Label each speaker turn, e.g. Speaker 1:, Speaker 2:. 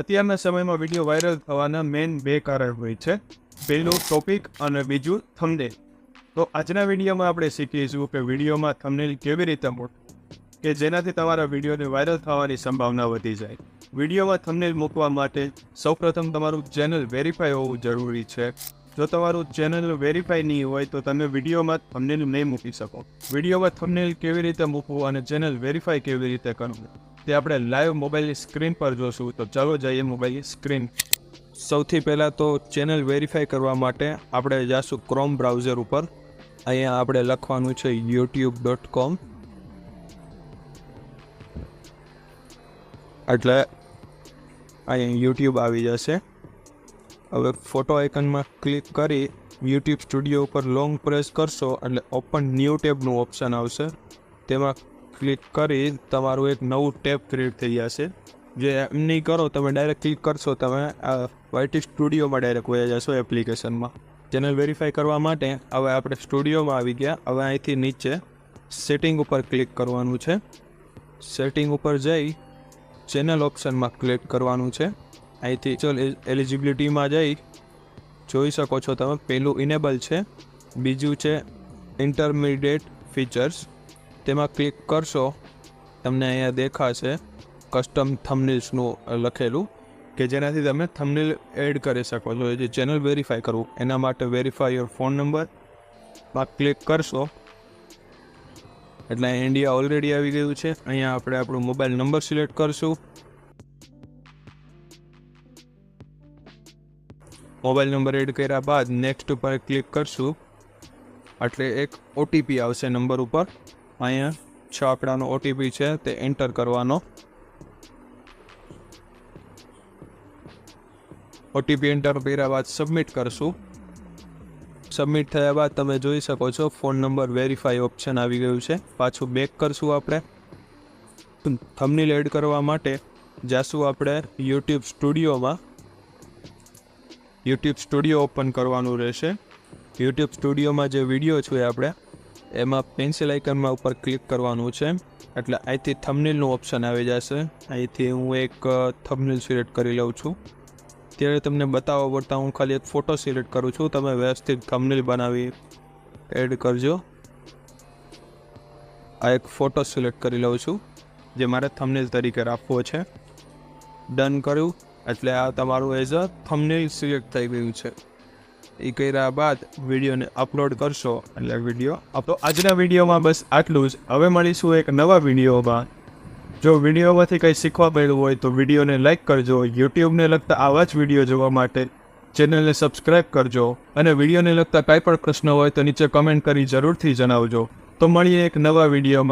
Speaker 1: અત્યારના સમયમાં video viral થવાના મેઇન બે કારણ હોય છે. પહેલું ટોપિક અને બીજું થંબનેલ તો આજના વિડીયોમાં આપણે શીખીશું કે વિડીયોમાં થંબનેલ કેવી રીતે મૂકવું કે જેનાથી તમારા વિડીયોને વાયરલ થવાની સંભાવના વધી જાય. વિડીયોમાં થંબનેલ મૂકવા માટે સૌપ્રથમ તમારું ચેનલ વેરીફાઈ હોવું જરૂરી છે. જો તમારું ચેનલ વેરીફાઈ નહીં હોય તો તમે વિડીયોમાં થંબનેલ નહીં મૂકી શકો. વિડીયોમાં થંબનેલ કેવી રીતે મૂકવું અને ચેનલ વેરીફાઈ કેવી રીતે કરવું? તે આપણે લાઈવ મોબાઈલની સ્ક્રીન પર જોશું. તો ચાલો જઈએ મોબાઈલની સ્ક્રીન સૌથી પહેલાં તો ચેનલ વેરીફાઈ કરવા માટે આપણે જાશું ક્રોમ બ્રાઉઝર ઉપર. અહીંયા આપણે લખવાનું છે યુટ્યુબ ડોટ કોમ એટલે અહીંયા યુટ્યુબ આવી જશે. હવે ફોટો આઇકનમાં ક્લિક કરી યુટ્યુબ સ્ટુડિયો ઉપર લોંગ પ્રેસ કરશો એટલે ઓપન ન્યૂ ટેબનું ઓપ્શન આવશે. તેમાં ક્લિક કરી તમારું એક નવું ટેબ ક્રિએટ થઈ જશે. જે એમ નહીં કરો, તમે ડાયરેક્ટ ક્લિક કરશો, તમે આ વાયટી સ્ટુડિયોમાં ડાયરેક્ટ વયા જશો એપ્લિકેશનમાં. ચેનલ વેરીફાઈ કરવા માટે હવે આપણે સ્ટુડિયોમાં આવી ગયા. હવે અહીંથી નીચે સેટિંગ ઉપર ક્લિક કરવાનું છે. સેટિંગ ઉપર જઈ ચેનલ ઓપ્શનમાં ક્લિક કરવાનું છે. અહીંથી ચલ એલિજિબિલિટીમાં જઈ જોઈ શકો છો તમે. પહેલું ઇનેબલ છે, બીજું છે ઇન્ટરમીડિયેટ ફીચર્સ તેમાં ક્લિક કરશો, તમને અહીંયા દેખાશે કસ્ટમ થમનિલ્સનું લખેલું, કે જેનાથી તમે થમનેલ એડ કરી શકો છો. જે ચેનલ વેરીફાઈ કરવું, એના માટે વેરીફાઈ યોર ફોન નંબરમાં ક્લિક કરશો. એટલે ઇન્ડિયા ઓલરેડી આવી ગયું છે. અહીંયા આપણે આપણો મોબાઈલ નંબર સિલેક્ટ કરશું. મોબાઈલ નંબર એડ કર્યા બાદ નેક્સ્ટ ઉપર ક્લિક કરશું. એટલે એક ઓટીપી આવશે નંબર ઉપર. અહીંયા છ આંકડાનો ઓટીપી છે, તે એન્ટર કરવાનો. ઓટીપી એન્ટર કર્યા બાદ સબમિટ કરશું. સબમિટ થયા બાદ તમે જોઈ શકો છો ફોન નંબર વેરીફાઈ ઓપ્શન આવી ગયું છે. પાછું બેક કરશું આપણે. થમનીલ એડ કરવા માટે જાશું આપણે યુટ્યુબ સ્ટુડિયોમાં યુટ્યુબ સ્ટુડિયો ઓપન કરવાનું રહેશે. યુટ્યુબ સ્ટુડિયોમાં જે વીડિયો છે આપણે એમાં પેન્સિલ આઇકનમાં ઉપર ક્લિક કરવાનું છે. એટલે અહીંથી થમનેલનું ઓપ્શન આવી જશે. અહીંથી હું એક થમનેલ સિલેક્ટ કરી લઉં છું. ત્યારે તમને બતાવવા પડતા હું ખાલી એક ફોટો સિલેક્ટ કરું છું. તમે વ્યવસ્થિત થમનેલ બનાવી એડ કરજો. આ એક ફોટો સિલેક્ટ કરી લઉં છું, જે મારે થમનેલ તરીકે રાખવો છે. ડન કર્યું. એટલે આ તમારું એઝ અ થમનેલ સિલેક્ટ થઈ ગયું છે. એ કર્યા બાદ વિડીયોને અપલોડ કરશો. એટલે વીડિયો તો આજના વિડીયોમાં બસ આટલું જ. હવે મળીશું એક નવા વિડીયોમાં. જો વિડીયોમાંથી કંઈ શીખવા મળ્યું હોય તો વિડીયોને લાઇક કરજો. યુટ્યુબને લગતા આવા જ વીડિયો જોવા માટે ચેનલને સબસ્ક્રાઇબ કરજો. અને વિડીયોને લગતા કાંઈ પણ પ્રશ્ન હોય તો નીચે કમેન્ટ કરી જરૂરથી જણાવજો. તો મળીએ એક નવા વિડીયોમાં.